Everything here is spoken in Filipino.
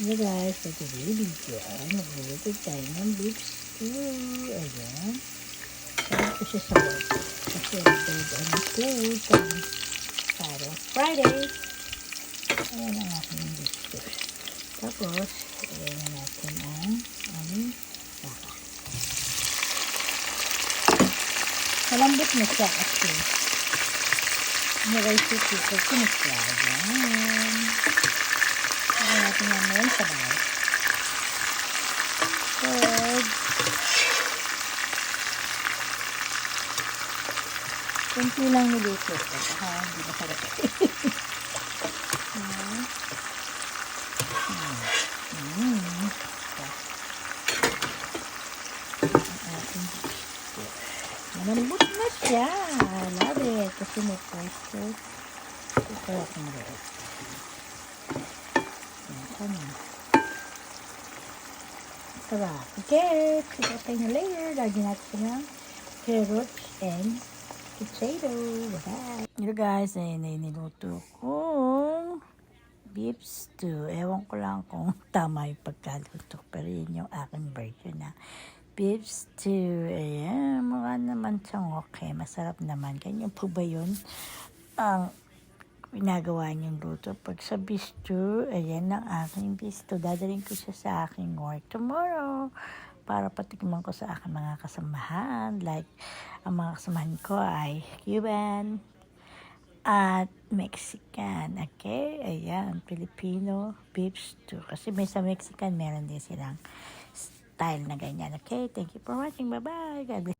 Hey guys, for today video, magluluto tayo ng beef stew. Ayan. Sarap ko siya sa work. Kasi nagdala ng food para Friday. Ayan ang aking beef stew. Tapos, ayan na natin ang aming baka. Malambot na siya kasi. Nilagay siya sa sinisya. Ayan. Ngayon sa bahay. Good. Kunti lang niluto ko. Baka hindi masarap. Mm. Mm. Malambot na siya. I love it. Kasi may pwesto. Ito ako maliit. Yan, na. Sarap. Okay, sige tayo na layer. Lagyan natin ng carrots and potato. Bye-bye. Hello guys, ayun na yung niluto kong beef stew. Ewan ko lang kung tama yung pagkaluto. Pero yun yung aking version na beef stew. Ayan, mukha naman siyang okay. Masarap naman. Ganyan po ba yun? Ang ginagawa niyong luto. Pag sa bistro, ayan ang aking bistro. Dadalhin ko siya sa aking work tomorrow para patikman ko sa aking mga kasamahan. Like, ang mga kasamahan ko ay Cuban at Mexican. Okay? Ayan, Filipino beef stew. Kasi may sa Mexican, meron din silang style na ganyan. Okay? Thank you for watching. Bye-bye. God bless.